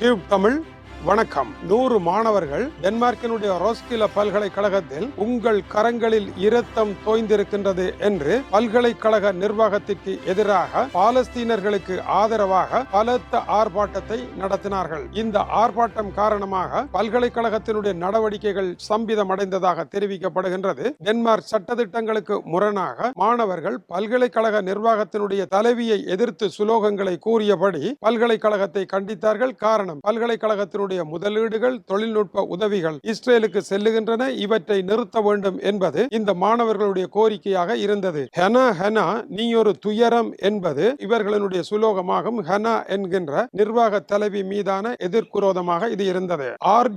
Tube Tamil வணக்கம். நூறு மாணவர்கள் டென்மார்க்கினுடைய ரோஸ்கில பல்கலைக்கழகத்தில் உங்கள் கரங்களில் இரத்தம் தோய்ந்திருக்கின்றது என்று பல்கலைக்கழக நிர்வாகத்திற்கு எதிராக பாலஸ்தீனர்களுக்கு ஆதரவாக பலத்த ஆர்ப்பாட்டத்தை நடத்தினார்கள். இந்த ஆர்ப்பாட்டம் காரணமாக பல்கலைக்கழகத்தினுடைய நடவடிக்கைகள் ஸ்தம்பிதமடைந்ததாக தெரிவிக்கப்படுகின்றது. டென்மார்க் சட்டத்திட்டங்களுக்கு முரணாக மாணவர்கள் பல்கலைக்கழக நிர்வாகத்தினுடைய தலைவியை எதிர்த்து சுலோகங்களை கூறியபடி பல்கலைக்கழகத்தை கண்டித்தார்கள். காரணம் பல்கலைக்கழகத்தினுடைய அவர்களுடைய முதலீடுகள் தொழில்நுட்ப உதவிகள் இஸ்ரேலுக்கு செல்லுகின்றன இவற்றை நிறுத்த வேண்டும் என்பது இந்த மாணவர்களுடைய கோரிக்கையாக இருந்தது. ஹெனா ஹெனா நீ ஒரு துயரம் என்பது இவர்களுடைய சுலோகமாகும். ஹெனா என்கின்ற நிர்வாக தலைவி மீதான எதிர்குரோதமாக இது இருந்தது. ஆர்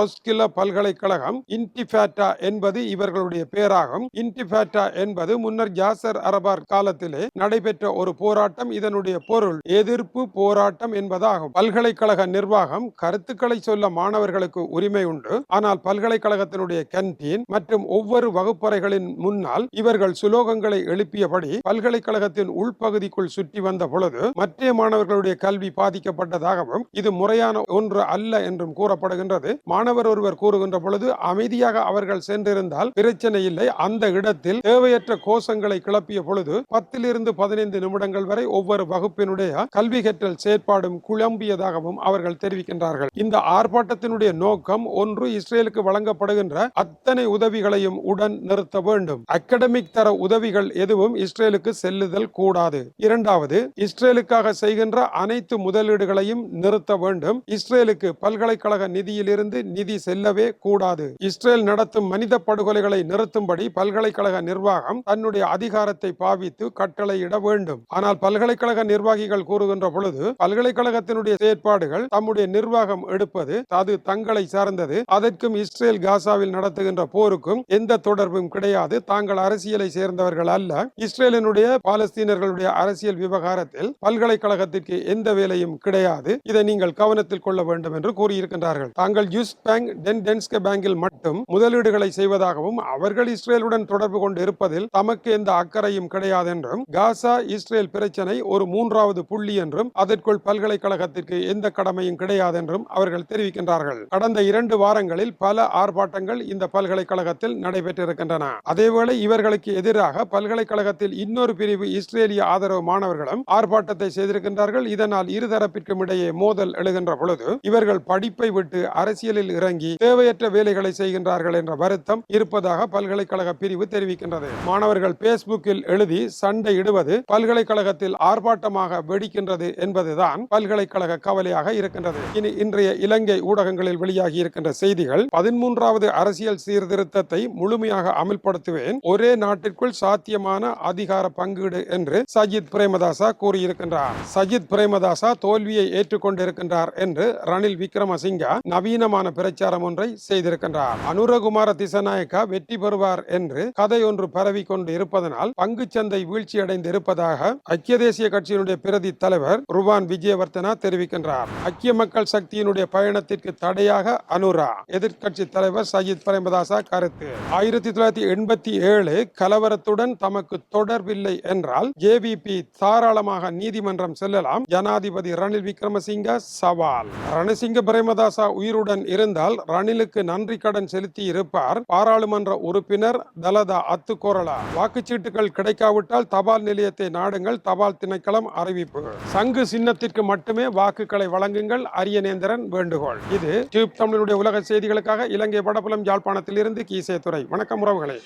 ரொஸ்கில பல்கலைக்கழகம் இன்டிபேட்டா என்பது இவர்களுடைய பேராகும். இன்டிபேட்டா என்பது முன்னர் ஜாசர் அரபார் காலத்திலே நடைபெற்ற ஒரு போராட்டம். இதனுடைய பொருள் எதிர்ப்பு போராட்டம் என்பதாகும். பல்கலைக்கழக நிர்வாகம் கருத்துக்களை சொல்ல மாணவர்களுக்கு உரிமை உண்டு. ஆனால் பல்கலைக்கழகத்தினுடைய கேன்டீன் மற்றும் ஒவ்வொரு வகுப்பறைகளின் முன்னால் இவர்கள் சுலோகங்களை எழுப்பியபடி பல்கலைக்கழகத்தின் உள்பகுதிக்குள் சுற்றி வந்த பொழுது மற்ற மாணவர்களுடைய கல்வி பாதிக்கப்பட்டதாகவும் இது முறையான ஒன்று அல்ல என்றும் கூறப்படுகின்றது. மாணவர் ஒருவர் கூறுகின்ற பொழுது அமைதியாக அவர்கள் சென்றிருந்தால் பிரச்சனை இல்லை. அந்த இடத்தில் தேவையற்ற கோஷங்களை கிளப்பிய பொழுது பத்திலிருந்து பதினைந்து நிமிடங்கள் வரை ஒவ்வொரு வகுப்பினுடைய கல்வி கற்றல் செயற்பாடும் குழம்பியதாகவும் அவர்கள் தெரிவிக்கின்றார்கள் இந்த ஆர்ப்பாட்டத்தினுடைய நோக்கம் ஒன்று இஸ்ரேலுக்கு வழங்கப்படுகின்ற அத்தனை உதவிகளையும் உடன் நிறுத்த வேண்டும். அகடமிக் தர உதவிகள் எதுவும் இஸ்ரேலுக்கு செல்லுதல் கூடாது. இரண்டாவது இஸ்ரேலுக்காக செய்கின்ற அனைத்து முதலீடுகளையும் நிறுத்த வேண்டும். இஸ்ரேலுக்கு பல்கலைக்கழக நிதியிலிருந்து நிதி செல்லவே கூடாது. இஸ்ரேல் நடத்தும் மனித படுகொலைகளை நிறுத்தும்படி பல்கலைக்கழக நிர்வாகம் தன்னுடைய அதிகாரத்தை பாவித்து கட்டளையிட வேண்டும். ஆனால் பல்கலைக்கழக நிர்வாகிகள் கூறுகின்ற பொழுது பல்கலைக்கழகத்தினுடைய செயற்பாடுகள் தம்முடைய நிர்வாகம் எடுப்பது அது தங்களை சார்ந்தது. அதற்கும் இஸ்ரேல் காசாவில் நடத்துகின்ற போருக்கும் எந்த தொடர்பும் கிடையாது. தாங்கள் அரசியலை சேர்ந்தவர்கள் அல்ல. இஸ்ரேலினுடைய பாலஸ்தீனர்களுடைய அரசியல் விவகாரத்தில் பல்கலைக்கழகத்திற்கு எந்த வேலையும் கிடையாது. இதை நீங்கள் கவனத்தில் கொள்ள வேண்டும் என்று கூறியிருக்கின்றார்கள். தாங்கள் யுஸ் பேங்க் டென் டென்ஸ்கே பேங்கில் மட்டும் முதலீடுகளை செய்வதாகவும் அவர்கள் இஸ்ரேலுடன் தொடர்பு கொண்டு இருப்பதில் தமக்கு எந்த அக்கறையும் கிடையாது என்றும் காசா இஸ்ரேல் பிரச்சனை ஒரு மூன்றாவது புள்ளி என்றும் அதற்குள் பல்கலைக்கழகத்திற்கு எந்த கடமையும் கிடையாது என்றும் அவர்கள் தெரிவிக்கின்றார்கள். கடந்த இரண்டு வாரங்களில் பல ஆர்ப்பாட்டங்கள் இந்த பல்கலைக்கழகத்தில் நடைபெற்றிருக்கின்றன. அதேவேளை இவர்களுக்கு எதிராக பல்கலைக்கழகத்தில் இன்னொரு பிரிவு இஸ்ரேலிய ஆதரவு மாணவர்களும் ஆர்ப்பாட்டத்தை செய்திருக்கின்றார்கள். இதனால் இருதரப்பிற்கும் இடையே மோதல் எழுகின்ற பொழுது இவர்கள் படிப்பை விட்டு அரசியலில் இறங்கி தேவையற்ற வேலைகளை செய்கின்றார்கள் என்ற வருத்தம் இருப்பதாக பல்கலைக்கழக பிரிவு தெரிவிக்கின்றது. மாணவர்கள் பேஸ்புக்கில் எழுதி சண்டை இடுவது பல்கலைக்கழகத்தில் ஆர்ப்பாட்டமாக வெடிக்கின்றது என்பதுதான் பல்கலைக்கழக கவலையாக இருக்கின்றது. இனி இன்றைய இலங்கை ஊடகங்களில் வெளியாகி இருக்கின்ற செய்திகள் பதிமூன்றாவது அரசியல் சீர்திருத்தத்தை முழுமையாக அமல்படுத்துவேன் ஒரே நாட்டிற்குள் சாத்தியமான அதிகார பங்கீடு என்று சஜித் பிரேமதாசா கூறியிருக்கின்றார். சஜித் பிரேமதாசா தோல்வியை ஏற்றுக்கொண்டிருக்கின்றார் என்று ரணில் விக்ரமசிங்கா நவீனமான பிரச்சாரம் ஒன்றை செய்திருக்கின்றார். அனுரகுமார திசநாயக்கா வெற்றி பெறுவார் என்று கதை ஒன்று பரவி கொண்டு இருப்பதனால் பங்குச்சந்தை வீழ்ச்சியடைந்து இருப்பதாக ஐக்கிய தேசிய கட்சியினுடைய பிரதி தலைவர் ருவான் விஜயவர்த்தனா தெரிவிக்கின்றார். ஐக்கிய மக்கள் சக்தியினுடைய பயணத்திற்கு தடையாக அனுரா. எதிர்கட்சி தலைவர் சஜித் பிரேமதாசா கருத்து. ஆயிரத்தி தொள்ளாயிரத்தி எண்பத்தி ஏழு கலவரத்துடன் தமக்கு தொடர்பில்லை என்றால் ஜேவிபி தாராளமாக நீதிமன்றம் செல்லலாம். ஜனாதிபதி ரணில் விக்ரமசிங்க சவால். ரணசிங்க பிரேமதாசா உயிருடன் இருந்தால் ரணிலுக்கு நன்றி கடன் செலுத்தி இருப்பார். பாராளுமன்ற உறுப்பினர் தலதா அத்துக்கோரலா. வாக்குச்சீட்டுகள் கிடைக்காவிட்டால் தபால் நிலையத்தை நாடுங்கள். தபால் திணைக்களம் அறிவிப்பு. சங்கு சின்னத்திற்கு மட்டுமே வாக்குகளை வழங்குங்கள். அரியணை அரியநேந்திரன் வேண்டுகோள். இது டியூப் தமிழனுடைய உலக செய்திகளுக்காக இலங்கை படப்புலம் யாழ்ப்பாணத்தில் இருந்து கீசே துறை வணக்கம் உறவுகளே.